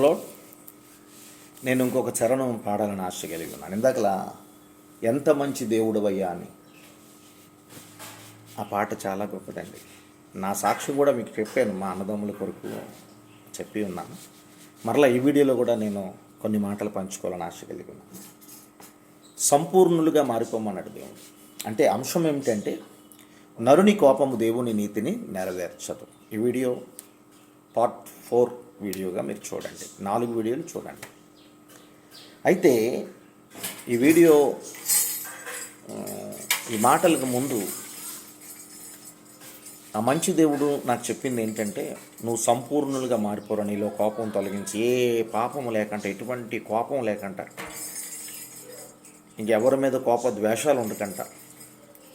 లో నేను ఇంకొక చరణం పాడాలని ఆశ కలిగి ఉన్నాను. ఇందాకలా ఎంత మంచి దేవుడు అయ్యా అని. ఆ పాట చాలా గొప్పదండి. నా సాక్షి కూడా మీకు చెప్పాను మా అన్నదమ్ముల కొరకు చెప్పి ఉన్నాను. మరలా ఈ వీడియోలో కూడా నేను కొన్ని మాటలు పంచుకోవాలని ఆశ కలిగి ఉన్నాను. సంపూర్ణులుగా మారిపోమన్నాడు దేవుడు. అంటే అంశం ఏమిటంటే నరుని కోపము దేవుని నీతిని నెరవేర్చదు. ఈ వీడియో పార్ట్ ఫోర్ వీడియోగా మీరు చూడండి. నాలుగు వీడియోలు చూడండి. అయితే ఈ వీడియో ఈ మాటలకు ముందు ఆ మంచి దేవుడు నాకు చెప్పింది ఏంటంటే నువ్వు సంపూర్ణులుగా మారిపోరా నీలో కోపం తొలగించి. ఏ పాపం లేకంట ఎటువంటి కోపం లేకంట. ఇంకెవరి మీద కోప ద్వేషాలు ఉండకంట.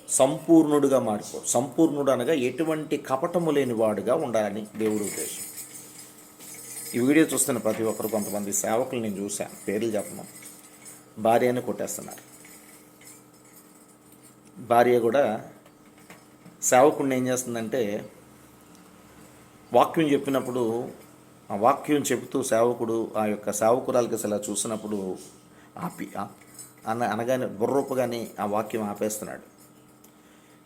సంపూర్ణుడుగా మారిపో. సంపూర్ణుడు అనగా ఎటువంటి కపటము లేని వాడుగా ఉండాలని దేవుడు ఉద్దేశం ఈ వీడియో చూస్తున్న ప్రతి ఒక్కరు కొంతమంది సేవకులు నేను చూశాను పేర్లు చెప్పను. భార్యని కొట్టేస్తున్నారు. భార్య కూడా సేవకుడిని ఏం చేస్తుందంటే వాక్యం చెప్పినప్పుడు ఆ వాక్యం చెబుతూ సేవకుడు ఆ యొక్క సేవకురాలకి అసలు చూసినప్పుడు ఆపి ఆ- అన అనగానే బుర్రొప్పగానే ఆ వాక్యం ఆపేస్తున్నాడు.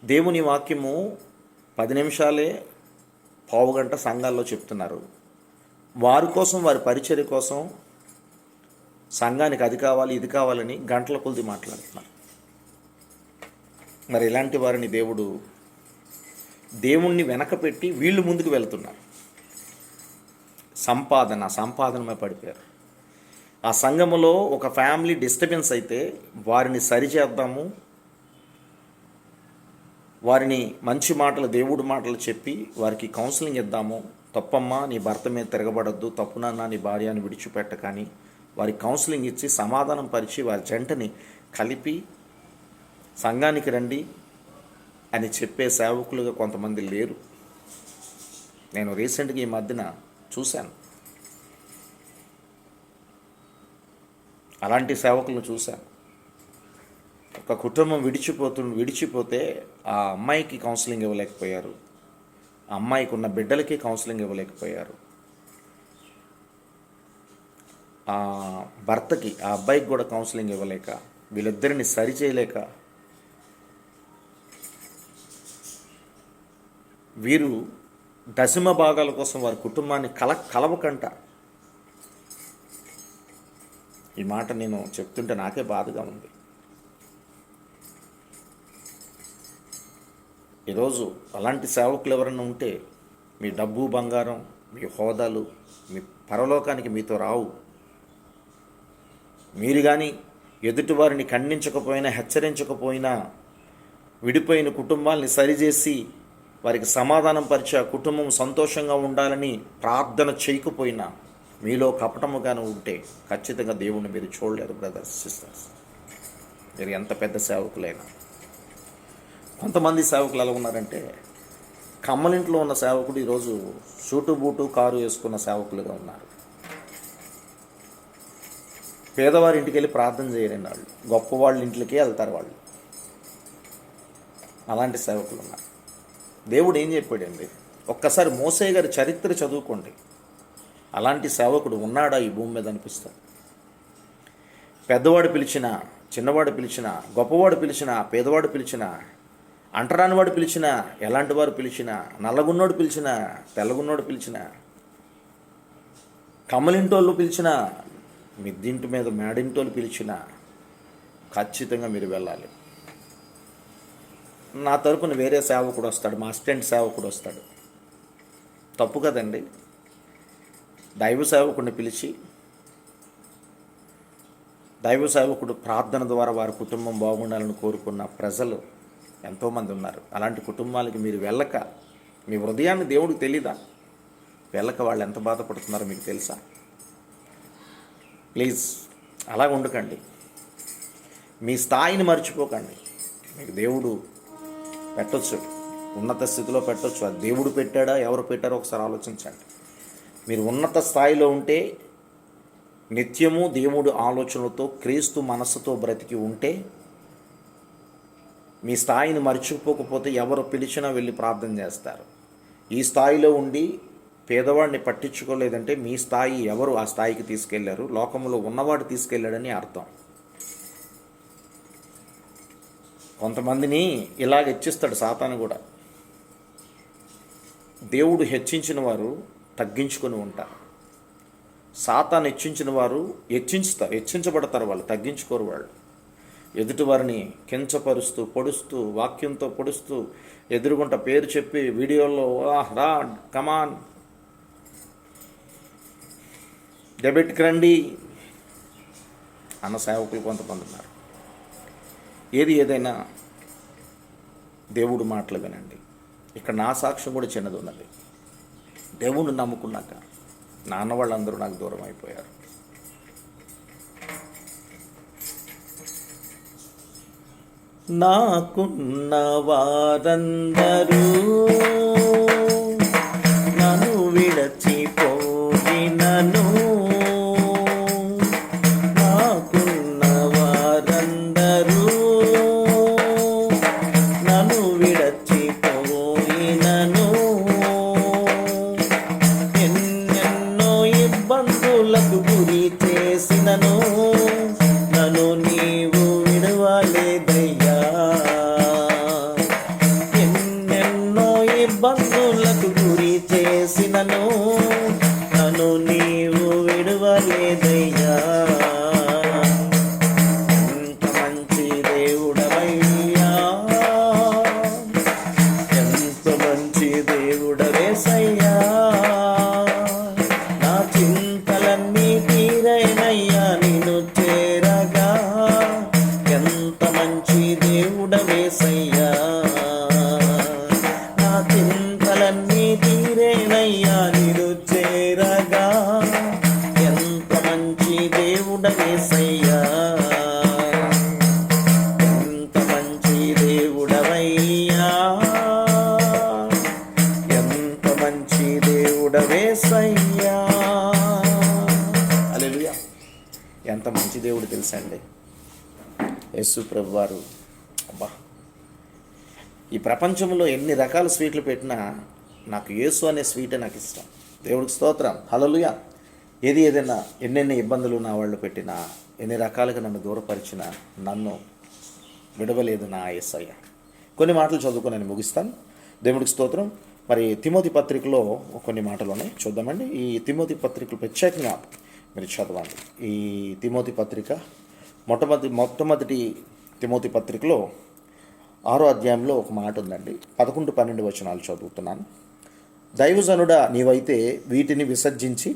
దేవుని వాక్యము పది నిమిషాలే పావు గంట సంఘాల్లో చెప్తున్నారు. వారి కోసం వారి పరిచర్య కోసం సంఘానికి అది కావాలి ఇది కావాలని గంటల కొద్ది మాట్లాడుతున్నారు. మరి ఇలాంటి వారిని దేవుడు దేవుణ్ణి వెనకపెట్టి వీళ్ళు ముందుకు వెళ్తున్నారు. సంపాదన సంపాదనమే పడిపోయారు. ఆ సంఘములో ఒక ఫ్యామిలీ డిస్టర్బెన్స్ అయితే వారిని సరిచేద్దాము వారిని మంచి మాటలు దేవుడి మాటలు చెప్పి వారికి కౌన్సిలింగ్ ఇద్దాము తప్పమ్మా నీ భర్త మీద తిరగబడద్దు తప్పునన్నా నీ భార్యను విడిచిపెట్ట కానీ వారి కౌన్సిలింగ్ ఇచ్చి సమాధానం పరిచి వారి జంటని కలిపి సంఘానికి రండి అని చెప్పే సేవకులుగా కొంతమంది లేరు. నేను రీసెంట్గా ఈ మధ్యన చూశాను. అలాంటి సేవకులను చూశాను. ఒక కుటుంబం విడిచిపోతు విడిచిపోతే ఆ అమ్మాయికి కౌన్సిలింగ్ ఇవ్వలేకపోయారు. అమ్మాయికి ఉన్న బిడ్డలకి కౌన్సిలింగ్ ఇవ్వలేకపోయారు. ఆ భర్తకి ఆ అబ్బాయికి కూడా కౌన్సిలింగ్ ఇవ్వలేక వీళ్ళిద్దరిని సరి చేయలేక వీరు దశమ భాగాల కోసం వారి కుటుంబాన్ని కల కలవకంట. ఈ మాట నేను చెప్తుంటే నాకే బాధగా ఉంది. ఈరోజు అలాంటి సేవకులు ఎవరైనా ఉంటే మీ డబ్బు బంగారం మీ హోదాలు మీ పరలోకానికి మీతో రావు. మీరు కానీ ఎదుటివారిని ఖండించకపోయినా హెచ్చరించకపోయినా విడిపోయిన కుటుంబాల్ని సరిచేసి వారికి సమాధానం పరిచే ఆ కుటుంబం సంతోషంగా ఉండాలని ప్రార్థన చేయకపోయినా మీలో కపటముగాను ఉంటే ఖచ్చితంగా దేవుణ్ణి మీరు చూడలేరు బ్రదర్స్ సిస్టర్స్. మీరు ఎంత పెద్ద సేవకులైనా. కొంతమంది సేవకులు ఎలా ఉన్నారంటే కమ్మలింట్లో ఉన్న సేవకుడు ఈరోజు షూటు బూటు కారు వేసుకున్న సేవకులుగా ఉన్నారు. పేదవారి ఇంటికి వెళ్ళి ప్రార్థన చేయరండి వాళ్ళు గొప్పవాళ్ళ ఇంట్లకే వెళ్తారు వాళ్ళు. అలాంటి సేవకులు ఉన్నారు. దేవుడు ఏం చెప్పాడండి ఒక్కసారి మోసే గారి చరిత్ర చదువుకోండి. అలాంటి సేవకుడు ఉన్నాడా ఈ భూమి మీద అనిపిస్తుంది. పెద్దవాడు పిలిచిన చిన్నవాడు పిలిచిన గొప్పవాడు పిలిచిన పేదవాడు పిలిచిన అంటరానివాడు పిలిచినా ఎలాంటి వారు పిలిచినా నల్లగున్నోడు పిలిచినా తెల్లగున్నోడు పిలిచిన కమలింటోళ్ళు పిలిచిన మిద్దింటి మీద మేడింటోళ్ళు పిలిచినా ఖచ్చితంగా మీరు వెళ్ళాలి. నా తరపున వేరే సేవకుడు వస్తాడు మా అసిస్టెంట్ సేవకుడు వస్తాడు. తప్పు కదండి. దైవ సేవకుడిని పిలిచి దైవ సేవకుడు ప్రార్థన ద్వారా వారి కుటుంబం బాగుండాలని కోరుకున్న ప్రజలు ఎంతోమంది ఉన్నారు. అలాంటి కుటుంబాలకి మీరు వెళ్ళక మీ హృదయాన్ని దేవుడికి తెలీదా? వెళ్ళక వాళ్ళు ఎంత బాధపడుతున్నారో మీకు తెలుసా? ప్లీజ్ అలా ఉండకండి. మీ స్థాయిని మర్చిపోకండి. మీకు దేవుడు పెట్టొచ్చు. ఉన్నత స్థితిలో పెట్టొచ్చు. అది దేవుడు పెట్టాడా ఎవరు పెట్టారో ఒకసారి ఆలోచించండి. మీరు ఉన్నత స్థాయిలో ఉంటే నిత్యము దేవుడు ఆలోచనలతో క్రీస్తు మనస్సుతో బ్రతికి ఉంటే మీ స్థాయిని మర్చిపోకపోతే ఎవరు పిలిచినా వెళ్ళి ప్రార్థన చేస్తారు. ఈ స్థాయిలో ఉండి పేదవాడిని పట్టించుకోలేదంటే మీ స్థాయి ఎవరు ఆ స్థాయికి తీసుకెళ్ళారు? లోకంలో ఉన్నవాడు తీసుకెళ్ళాడని అర్థం. కొంతమందిని ఇలాగ హెచ్చిస్తాడు సాతాను కూడా. దేవుడు హెచ్చించిన వారు తగ్గించుకొని ఉంటారు. సాతాను హెచ్చించిన వారు హెచ్చించుతారు హెచ్చించబడతారు వాళ్ళు తగ్గించుకోరు వాళ్ళు. ఎదుటివారిని కించపరుస్తూ పొడుస్తూ వాక్యంతో పొడుస్తూ ఎదురుగుంట పేరు చెప్పి వీడియోలో రా కమాన్ డెబిట్కి రండి అన్న సేవకులు కొంతమంది ఉన్నారు ఏది ఏదైనా దేవుడు మాటలు వినండి. ఇక్కడ నా సాక్ష్యం కూడా చిన్నది ఉన్నది. దేవుణ్ణి నమ్ముకున్నాక నాన్న వాళ్ళందరూ నాకు దూరం అయిపోయారు. నాకున్న వారందరూ ప్రపంచంలో ఎన్ని రకాల స్వీట్లు పెట్టినా నాకు యేసు అనే స్వీటే నాకు ఇష్టం. దేవుడికి స్తోత్రం. హలలుయా ఏది ఏదైనా ఎన్నెన్ని ఇబ్బందులు నా వాళ్ళు పెట్టినా ఎన్ని రకాలుగా నన్ను దూరపరిచిన నన్ను విడవలేదు నా ఏసయ్య కొన్ని మాటలు చదువుకొని నేను ముగిస్తాను. దేవుడికి స్తోత్రం. మరి తిమోతి పత్రికలో కొన్ని మాటలు ఉన్నాయి. చూద్దామండి. ఈ తిమోతి పత్రికలు ప్రత్యేకంగా మీరు చదవండి. ఈ తిమోతి పత్రిక మొట్టమొదటి మొట్టమొదటి తిమోతి పత్రికలో ఆరో అధ్యాయంలో ఒక మాట ఉందండి. పదకొండు పన్నెండు వచనాలు చదువుతున్నాను. దైవజనుడా నీవైతే వీటిని విసర్జించి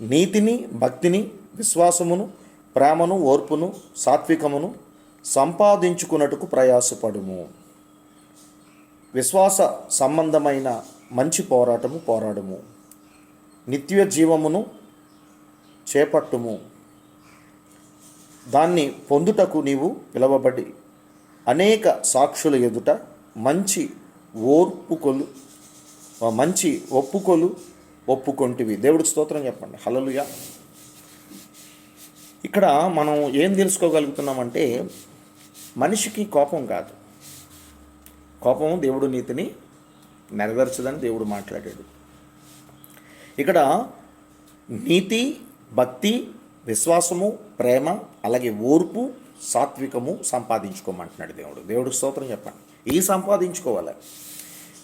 నీతిని భక్తిని విశ్వాసమును ప్రేమను ఓర్పును సాత్వికమును సంపాదించుకున్నట్టుకు ప్రయాసపడుము. విశ్వాస సంబంధమైన మంచి పోరాటము పోరాడము. నిత్య జీవమును చేపట్టుము. దాన్ని పొందుటకు నీవు పిలవబడి అనేక సాక్షుల ఎదుట మంచి ఓర్పుకొలు మంచి ఒప్పుకొలు ఒప్పుకొంటివి. దేవుడికి స్తోత్రం చెప్పండి. హలలుయా ఇక్కడ మనం ఏం తెలుసుకోగలుగుతున్నామంటే మనిషికి కోపం కాదు. కోపం దేవుడు నీతిని నెరవేర్చదని దేవుడు మాట్లాడాడు. ఇక్కడ నీతి భక్తి విశ్వాసము ప్రేమ అలాగే ఓర్పు సాత్వికము సంపాదించుకోమంటున్నాడు దేవుడు. దేవుడు స్తోత్రం చెప్పండి. ఈ సంపాదించుకోవాలి?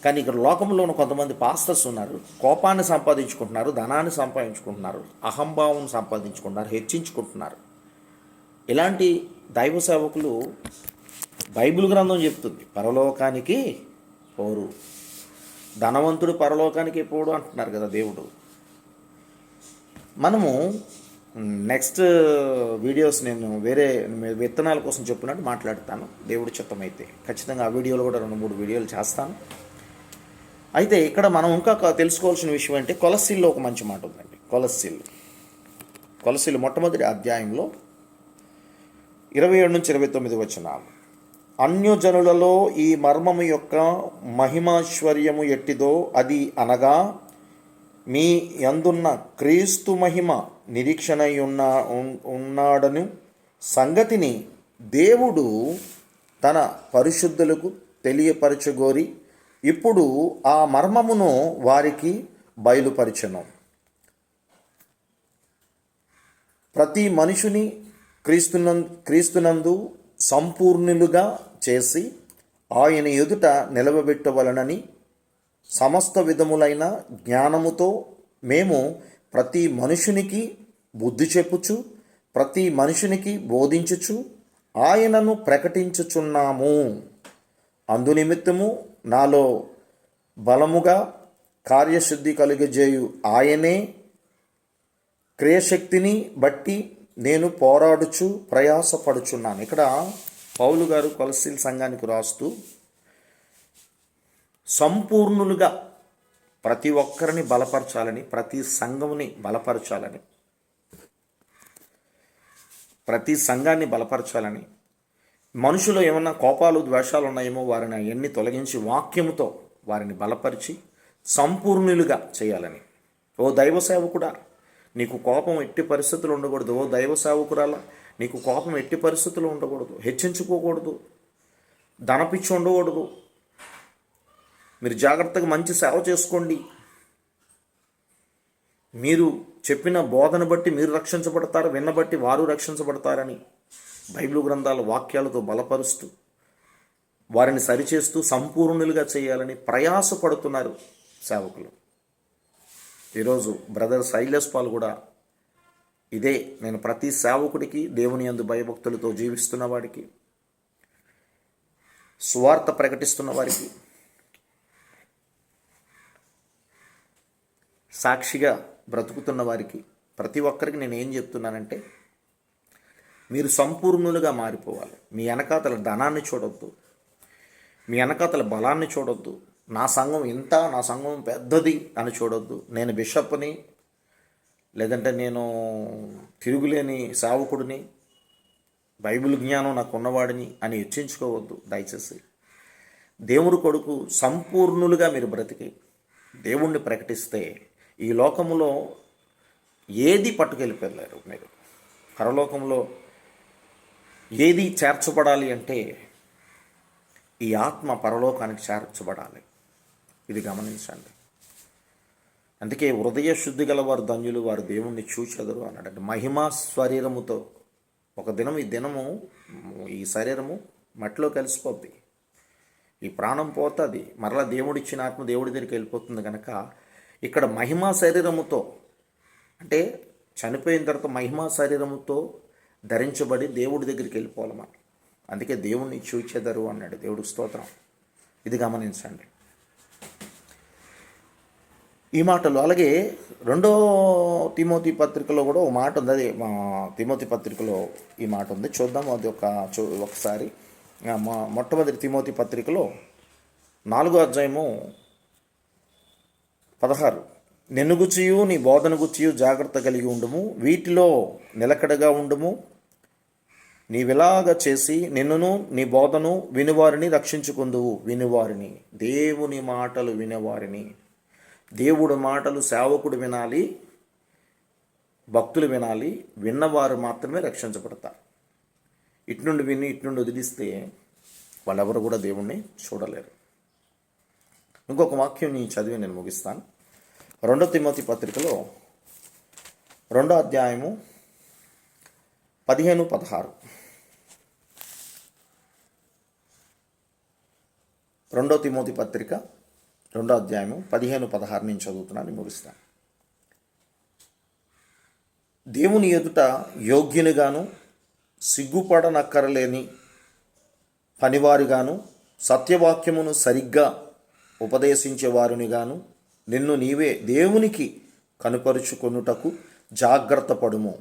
కానీ ఇక్కడ లోకంలో ఉన్న కొంతమంది పాస్టర్స్ ఉన్నారు. కోపాన్ని సంపాదించుకుంటున్నారు ధనాన్ని సంపాదించుకుంటున్నారు అహంభావం సంపాదించుకుంటున్నారు హెచ్చించుకుంటున్నారు. ఇలాంటి దైవ సేవకులు బైబిల్ గ్రంథం చెప్తుంది. పరలోకానికి పోరు. ధనవంతుడు పరలోకానికి పోడు అంటున్నారు కదా దేవుడు. మనము నెక్స్ట్ వీడియోస్ నేను వేరే విత్తనాల కోసం చెప్పినట్టు మాట్లాడతాను. దేవుడి చిత్తమైతే ఖచ్చితంగా ఆ వీడియోలు కూడా రెండు మూడు వీడియోలు చేస్తాను. అయితే ఇక్కడ మనం ఇంకా తెలుసుకోవాల్సిన విషయం అంటే కొలసిల్లో ఒక మంచి మాట ఉందండి. కొలసిల్. కొలసిల్ మొట్టమొదటి అధ్యాయంలో ఇరవై ఏడు నుంచి ఇరవై తొమ్మిది వచ్చినాలు అన్యజనులలో ఈ మర్మము యొక్క మహిమాశ్వర్యము ఎట్టిదో అది అనగా మీ యందున్న క్రీస్తు మహిమ నిరీక్షణై ఉన్న ఉన్- ఉన్నాడను సంగతిని దేవుడు తన పరిశుద్ధులకు తెలియపరచగోరి ఇప్పుడు ఆ మర్మమును వారికి బయలుపరిచెను. ప్రతి మనుషుని క్రీస్తునం క్రీస్తునందు సంపూర్ణులుగా చేసి ఆయన ఎదుట నిలవబెట్టవలనని సమస్త విధములైన జ్ఞానముతో మేము ప్రతి మనుషునికి బుద్ధి చెప్పుచు ప్రతి మనుషునికి బోధించుచు ఆయనను ప్రకటించుచున్నాము. అందునిమిత్తము నాలో బలముగా కార్యశుద్ధి కలిగజేయు ఆయనే. క్రియశక్తిని బట్టి నేను పోరాడుచు ప్రయాసపడుచున్నాను. ఇక్కడ పౌలు గారు కొలసీల్ సంఘానికి రాస్తూ సంపూర్ణులుగా ప్రతి ఒక్కరిని బలపరచాలని ప్రతి సంఘముని బలపరచాలని ప్రతి సంఘాన్ని బలపరచాలని మనుషులు ఏమన్నా కోపాలు ద్వేషాలు ఉన్నాయేమో వారిని అవన్నీ తొలగించి వాక్యముతో వారిని బలపరిచి సంపూర్ణులుగా చేయాలని. ఓ దైవ సేవకుడా నీకు కోపం ఎట్టి పరిస్థితులు ఉండకూడదు. ఓ దైవ సేవకురాల నీకు కోపం ఎట్టి పరిస్థితులు ఉండకూడదు. హెచ్చించుకోకూడదు. ధనపిచ్చి ఉండకూడదు. మీరు జాగ్రత్తగా మంచి సేవ చేసుకోండి. మీరు చెప్పిన బోధన బట్టి మీరు రక్షించబడతారు విన్నబట్టి వారు రక్షించబడతారని బైబిల్ గ్రంథాల వాక్యాలతో బలపరుస్తూ వారిని సరిచేస్తూ సంపూర్ణులుగా చేయాలని ప్రయాసపడుతున్నారు సేవకులు. ఈరోజు బ్రదర్ శైలేష్ పాల్ కూడా ఇదే నేను ప్రతి సేవకుడికి దేవుని అందు భయభక్తులతో జీవిస్తున్న వాడికి స్వార్థ ప్రకటిస్తున్న వారికి సాక్షిగా బ్రతుకుతున్న వారికి ప్రతి ఒక్కరికి నేను ఏం చెప్తున్నానంటే మీరు సంపూర్ణులుగా మారిపోవాలి. మీ వెనకాతల ధనాన్ని చూడొద్దు. మీ వెనకాతల బలాన్ని చూడొద్దు. నా సంఘం ఇంత నా సంఘం పెద్దది అని చూడొద్దు. నేను బిషప్ని లేదంటే నేను తిరుగులేని సావకుడిని బైబిల్ జ్ఞానం నాకు ఉన్నవాడిని అని హెచ్చించుకోవద్దు దయచేసి. దేవుడు కొడుకు సంపూర్ణులుగా మీరు బ్రతికి దేవుణ్ణి ప్రకటిస్తే ఈ లోకములో ఏది పట్టుకెళ్ళిపోలేరు మీరు? పరలోకంలో ఏది చేర్చబడాలి అంటే ఈ ఆత్మ పరలోకానికి చేర్చబడాలి. ఇది గమనించండి. అందుకే హృదయ శుద్ధి గల వారు ధన్యులు వారు దేవుణ్ణి చూచెదరు అన్నాడు మహిమా శరీరముతో ఒక దినం ఈ దినము ఈ శరీరము మట్టిలో కలిసిపోద్ది. ఈ ప్రాణం పోతుంది. మరలా దేవుడిచ్చిన ఆత్మ దేవుడి దగ్గరికి వెళ్ళిపోతుంది కనుక ఇక్కడ మహిమా శరీరముతో అంటే చనిపోయిన తర్వాత మహిమా శరీరముతో ధరించబడి దేవుడి దగ్గరికి వెళ్ళిపోవాలన్నమాట. అందుకే దేవుణ్ణి చూచేదరు అన్నాడు దేవుడు స్తోత్రం. ఇది గమనించండి. ఈ మాటలు అలాగే రెండో తిమోతి పత్రికలో కూడా ఒక మాట ఉంది. అది మా తిమోతి పత్రికలో ఈ మాట ఉంది. చూద్దాం అది ఒక చూ ఒకసారి. మొట్టమొదటి తిమోతి పత్రికలో నాలుగో అధ్యాయము పదహారు. నిన్ను నీ బోధన గుచ్చియు జాగ్రత్త కలిగి ఉండుము. వీటిలో నిలకడగా ఉండుము. నీవిలాగ చేసి నిన్నును నీ బోధను వినివారిని రక్షించుకుందువు. వినివారిని. దేవుని మాటలు వినేవారిని. దేవుడు మాటలు సేవకుడు వినాలి భక్తులు వినాలి విన్నవారు మాత్రమే రక్షించబడతారు. ఇటు నుండి విని ఇటు నుండి వదిలిస్తే వాళ్ళెవరు కూడా దేవుణ్ణి చూడలేరు. ఇంకొక వాక్యం నేను చదివి నేను ముగిస్తాను. రెండో తిమోతి పత్రికలో రెండో అధ్యాయము పదిహేను పదహారు. రెండో తిమోతి పత్రిక రెండో అధ్యాయము పదిహేను పదహారు నుంచి చదువుతున్నాను ముగిస్తాను. దేవుని ఎదుట యోగ్యునిగాను సిగ్గుపడనక్కరలేని పనివారిగాను సత్యవాక్యమును సరిగ్గా ఉపదేశించేవారునిగాను నిన్ను నీవే దేవునికి కనుపరుచుకొనుటకు జాగ్రత్త పడుము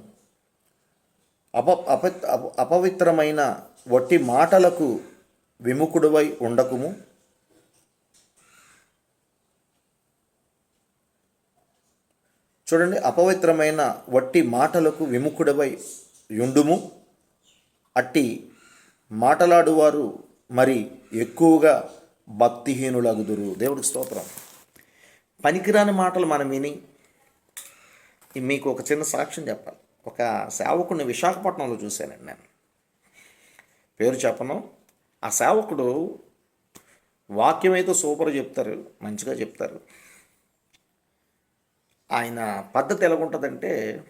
అప అప అప- అపవిత్రమైన వట్టి మాటలకు విముఖుడువై ఉండకుము. చూడండి అపవిత్రమైన వట్టి మాటలకు విముఖుడవై యుండుము. అట్టి మాటలాడువారు మరి ఎక్కువగా భక్తిహీనులగుదురు. దేవుడికి స్తోత్రం. పనికిరాని మాటలు మనం విని మీకు ఒక చిన్న సాక్ష్యం చెప్పాలి. ఒక సేవకుడిని విశాఖపట్నంలో చూశానండి నేను. పేరు చెప్పను. ఆ సేవకుడు వాక్యం అయితే సూపర్ చెప్తారు మంచిగా చెప్తారు. ఆయన పద్ధతి ఎలాగుంటుందంటే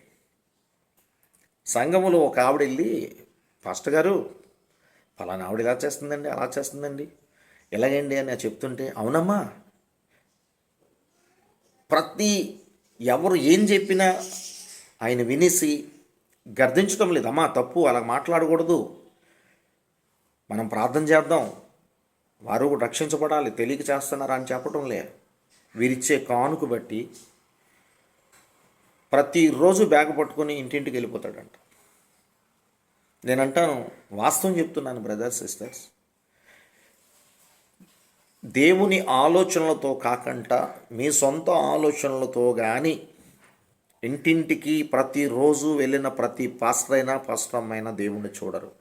సంఘములో ఒక ఆవిడ వెళ్ళి పాస్టర్ గారు ఫలానా ఆవిడ ఇలా చేస్తుందండి అలా చేస్తుందండి. ఎలాగండి? అని చెప్తుంటే అవునమ్మా ప్రతి ఎవరు ఏం చెప్పినా ఆయన వినేసి గర్దించడం లేదు. అమ్మా తప్పు అలా మాట్లాడకూడదు. మనం ప్రార్థన చేద్దాం. వారు రక్షించబడాలి. తెలియక చేస్తున్నారా అని చెప్పడం లే వీరిచ్చే కానుకు బట్టి ప్రతిరోజు బ్యాగ్ పట్టుకొని ఇంటింటికి వెళ్ళిపోతాడంట. నేనంటాను వాస్తవం చెప్తున్నాను బ్రదర్స్ సిస్టర్స్. దేవుని ఆలోచనలతో కాకుండా మీ సొంత ఆలోచనలతో కానీ ఇంటింటికి ప్రతిరోజు వెళ్ళిన ప్రతి పాస్టర్ అయినా పాస్టర్ దేవుణ్ణి చూడరు.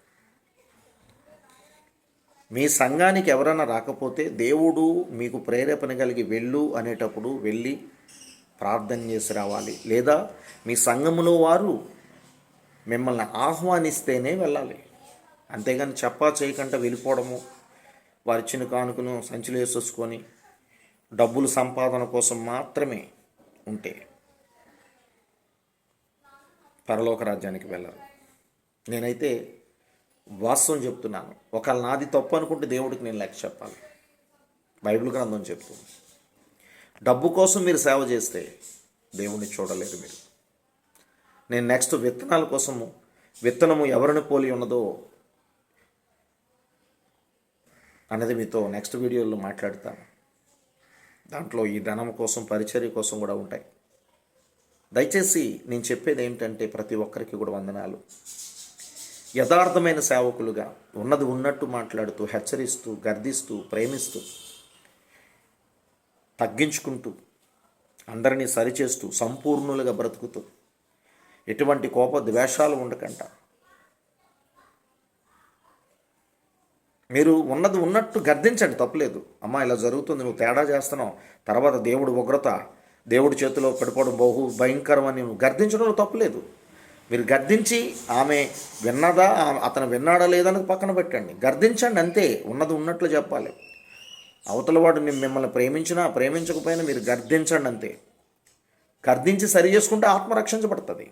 మీ సంఘానికి ఎవరైనా రాకపోతే దేవుడు మీకు ప్రేరేపణ కలిగి వెళ్ళు అనేటప్పుడు వెళ్ళి ప్రార్థన చేసి రావాలి. లేదా మీ సంఘములో వారు మిమ్మల్ని ఆహ్వానిస్తేనే వెళ్ళాలి. అంతేగాని చెప్పా చేయకుండా వెళ్ళిపోవడము వారి చిన్న కానుకను సంచిలో వేసేసుకొని డబ్బులు సంపాదన కోసం మాత్రమే ఉంటే పరలోక రాజ్యానికి వెళ్ళరు. నేనైతే వాస్తవం చెప్తున్నాను. ఒకవేళ నాది తప్పు అనుకుంటే దేవుడికి నేను లెక్క చెప్పాలి. బైబిల్ గ్రంథం చెప్తుంది. డబ్బు కోసం మీరు సేవ చేస్తే దేవుణ్ణి చూడలేరు మీరు. నేను నెక్స్ట్ విత్తనాల కోసము విత్తనము ఎవరిని పోలి ఉన్నదో అనేది మీతో నెక్స్ట్ వీడియోలో మాట్లాడతాను. దాంట్లో ఈ ధనం కోసం పరిచర్య కోసం కూడా ఉంటాయి. దయచేసి నేను చెప్పేది ఏంటంటే ప్రతి ఒక్కరికి కూడా వందనాలు. యథార్థమైన సేవకులుగా ఉన్నది ఉన్నట్టు మాట్లాడుతూ హెచ్చరిస్తూ గర్దిస్తూ ప్రేమిస్తూ తగ్గించుకుంటూ అందరినీ సరిచేస్తూ సంపూర్ణులుగా బ్రతుకుతూ ఎటువంటి కోప ద్వేషాలు ఉండకుండా మీరు ఉన్నది ఉన్నట్టు గర్దించండి తప్పలేదు. అమ్మ ఇలా జరుగుతుంది నువ్వు తేడా చేస్తున్నావు. తర్వాత దేవుడు ఉగ్రత దేవుడి చేతిలో పడిపోవడం బహు భయంకరమని నువ్వు గర్దించడంలో తప్పలేదు. మీరు గర్దించి ఆమె విన్నదా అతను విన్నాడా లేదని పక్కన పెట్టండి. గర్దించండి అంతే ఉన్నది ఉన్నట్లు చెప్పాలి. అవతల వాడు మిమ్మల్ని ప్రేమించినా ప్రేమించకపోయినా మీరు గర్దించండి అంతే. గర్దించి సరి చేసుకుంటే ఆత్మ రక్షించబడుతుంది.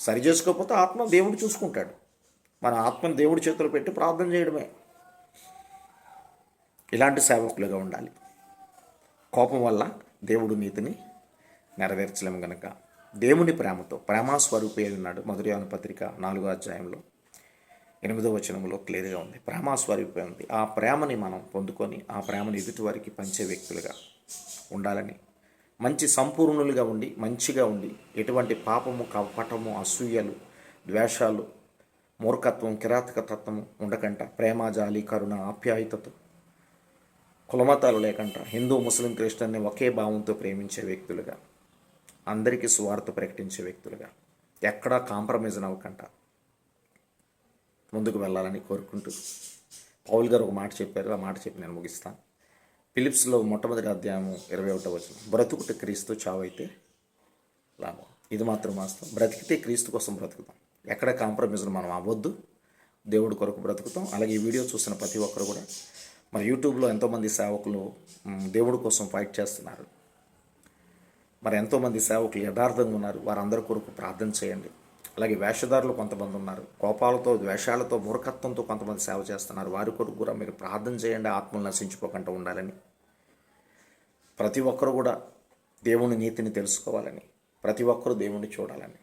సరి చేసుకోకపోతే ఆత్మ దేవుడు చూసుకుంటాడు. మన ఆత్మను దేవుడి చేతిలో పెట్టి ప్రార్థన చేయడమే. ఇలాంటి సేవకులుగా ఉండాలి. కోపం వల్ల దేవుడు నీతిని నెరవేర్చలేము గనక. దేవుని ప్రేమతో ప్రేమాస్వరూపే ఉన్నాడు మధురయాన పత్రిక నాలుగో అధ్యాయంలో. ఎనిమిదో వచనంలో క్లియర్గా ఉంది. ప్రేమాస్వరూపి ఉంది. ఆ ప్రేమని మనం పొందుకొని ఆ ప్రేమని ఎదుటి వారికి పంచే వ్యక్తులుగా ఉండాలని. మంచి సంపూర్ణులుగా ఉండి మంచిగా ఉండి ఎటువంటి పాపము కపటము అసూయలు ద్వేషాలు మూర్ఖత్వం కిరాతకతత్వము ఉండకంట ప్రేమ జాలి కరుణ ఆప్యాయతతో కులమతాలు లేకంట హిందూ ముస్లిం క్రిస్టియన్ని ఒకే భావంతో ప్రేమించే వ్యక్తులుగా అందరికీ స్వార్థ ప్రకటించే వ్యక్తులుగా ఎక్కడా కాంప్రమైజ్ అవ్వకంట ముందుకు వెళ్ళాలని కోరుకుంటూ పౌల్ గారు ఒక మాట చెప్పారు. ఆ మాట చెప్పి నేను ముగిస్తాను ఫిలిప్స్లో మొట్టమొదటి అధ్యాయము ఇరవై ఒకటో వచ్చిన బ్రతుకుట క్రీస్తు చావైతే లాభం. ఇది మాత్రం వాస్తవం. బ్రతికితే క్రీస్తు కోసం బ్రతుకుతాం. ఎక్కడ కాంప్రమైజ్లు మనం అవ్వద్దు. దేవుడి కొరకు బ్రతుకుతాం. అలాగే ఈ వీడియో చూసిన ప్రతి ఒక్కరు కూడా మన యూట్యూబ్లో ఎంతోమంది సేవకులు దేవుడి కోసం ఫైట్ చేస్తున్నారు. మరి ఎంతోమంది సేవకులు యథార్థంగా ఉన్నారు వారందరి కొరకు ప్రార్థన చేయండి. అలాగే వేషధారులు కొంతమంది ఉన్నారు కోపాలతో ద్వేషాలతో మూర్ఖత్వంతో కొంతమంది సేవ చేస్తున్నారు. వారి కొరకు కూడా మీరు ప్రార్థన చేయండి ఆత్మలు నశించిపోకుండా ఉండాలని. ప్రతి ఒక్కరు కూడా దేవుని నీతిని తెలుసుకోవాలని ప్రతి ఒక్కరు దేవుణ్ణి చూడాలని.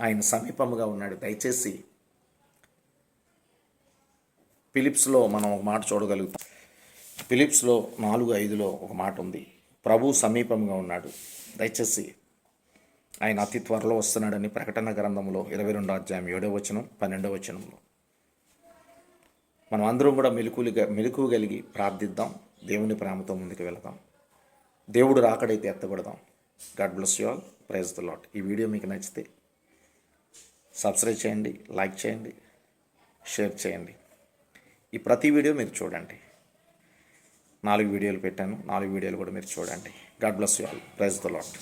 ఆయన సమీపముగా ఉన్నాడు. దయచేసి ఫిలిప్స్లో మనం ఒక మాట చూడగలుగుతాం. ఫిలిప్స్లో నాలుగు ఐదులో ఒక మాట ఉంది. ప్రభు సమీపంగా ఉన్నాడు. దయచేసి ఆయన అతి త్వరలో వస్తున్నాడని ప్రకటన గ్రంథంలో ఇరవై రెండో అధ్యాయం ఏడో వచనం పన్నెండో వచనంలో. మనం అందరం కూడా మెలుకులుగా మెలకు కలిగి ప్రార్థిద్దాం. దేవుని ప్రేమతో ముందుకు వెళదాం. దేవుడు రాకడైతే ఎత్తబడదాం. God bless you all. Praise the Lord ఈ వీడియో మీకు నచ్చితే సబ్స్క్రైబ్ చేయండి లైక్ చేయండి షేర్ చేయండి. ఈ ప్రతి వీడియో మీరు చూడండి. నాలుగు వీడియోలు పెట్టాను. నాలుగు వీడియోలు కూడా మీరు చూడండి. God bless you all. Praise the Lord